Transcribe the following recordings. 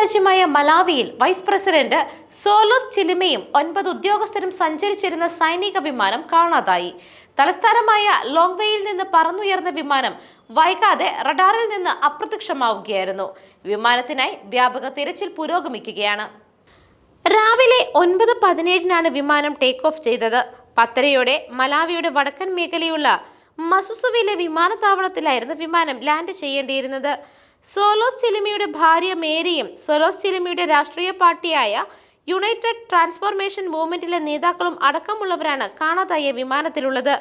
രാജ്യമായ മലാവിയിൽ vice president സോലോസ് ചിലിമയും ഒൻപത് ഉദ്യോഗസ്ഥരും സഞ്ചരിച്ചിരുന്ന സൈനിക വിമാനം കാണാതായി. തലസ്ഥാനമായ ലോങ്വേയിൽ നിന്ന് പറന്നുയർന്ന വിമാനം വൈകാതെ റഡാറിൽ നിന്ന് അപ്രത്യക്ഷമാവുകയായിരുന്നു. വിമാനത്തിനായി വ്യാപക തിരച്ചിൽ പുരോഗമിക്കുകയാണ്. രാവിലെ ഒൻപത് പതിനേഴിനാണ് വിമാനം ടേക്ക് ഓഫ് ചെയ്തത്. പത്തരയോടെ മലാവിയുടെ വടക്കൻ മേഖലയുള്ള മസുസുവിലെ വിമാനത്താവളത്തിലായിരുന്നു വിമാനം ലാൻഡ് ചെയ്യേണ്ടിയിരുന്നത്. സോലോസ് ചിലിമിയുടെ ഭാര്യ മേരിയും സോലോസ് ചിലിമിയുടെ രാഷ്ട്രീയ പാർട്ടിയായ യുണൈറ്റഡ് ട്രാൻസ്ഫോർമേഷൻ മൂവ്മെന്റിലെ നേതാക്കളും അടക്കമുള്ളവരാണ് കാണാതായ വിമാനത്തിലുള്ളത്.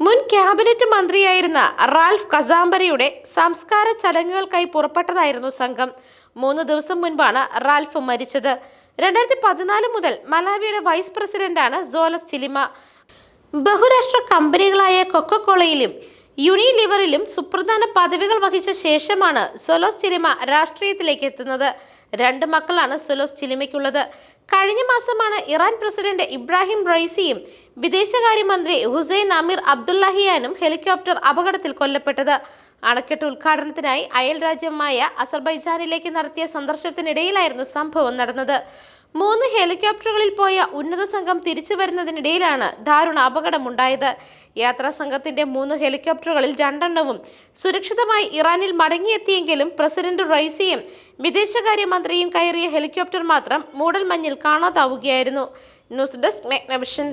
മുൻ ക്യാബിനറ്റ് മന്ത്രിയായിരുന്ന റാൽഫ് കസാംബരയുടെ സംസ്കാര ചടങ്ങുകൾക്കായി പുറപ്പെട്ടതായിരുന്നു സംഘം. മൂന്ന് ദിവസം മുൻപാണ് റാൽഫ് മരിച്ചത്. രണ്ടായിരത്തി പതിനാല് മുതൽ മലാവിയുടെ വൈസ് പ്രസിഡന്റാണ് സോലസ് ചിലിമ. ബഹുരാഷ്ട്ര കമ്പനികളായ കൊക്കക്കോളയിലും യുണിലിവറിലും സുപ്രധാന പദവികൾ വഹിച്ച ശേഷമാണ് സൊലോസ് ചിലിമ രാഷ്ട്രീയത്തിലേക്ക് എത്തുന്നത്. രണ്ട് മക്കളാണ് സൊലോസ് ചിലിമയ്ക്കുള്ളത് കഴിഞ്ഞ മാസമാണ് ഇറാൻ പ്രസിഡന്റ് ഇബ്രാഹിം റൈസിയും വിദേശകാര്യമന്ത്രി ഹുസൈൻ അമീർ അബ്ദുല്ലാഹിയാനും ഹെലികോപ്റ്റർ അപകടത്തിൽ കൊല്ലപ്പെട്ടത്. അണക്കെട്ട് ഉദ്ഘാടനത്തിനായി അയൽ രാജ്യമായ അസർബൈജാനിലേക്ക് നടത്തിയ സന്ദർശനത്തിനിടയിലായിരുന്നു സംഭവം നടന്നത്. മൂന്ന് ഹെലികോപ്റ്ററുകളിൽ പോയ ഉന്നത സംഘം തിരിച്ചു വരുന്നതിനിടയിലാണ് ദാരുണ അപകടമുണ്ടായത്. യാത്രാ സംഘത്തിന്റെ മൂന്ന് ഹെലികോപ്റ്ററുകളിൽ രണ്ടെണ്ണവും സുരക്ഷിതമായി ഇറാനിൽ മടങ്ങിയെത്തിയെങ്കിലും പ്രസിഡന്റ് റൈസിയും വിദേശകാര്യമന്ത്രിയും കയറിയ ഹെലികോപ്റ്റർ മാത്രം മൂടൽമഞ്ഞിൽ കാണാതാവുകയായിരുന്നു. News desk മെഗ്നവിഷൻ.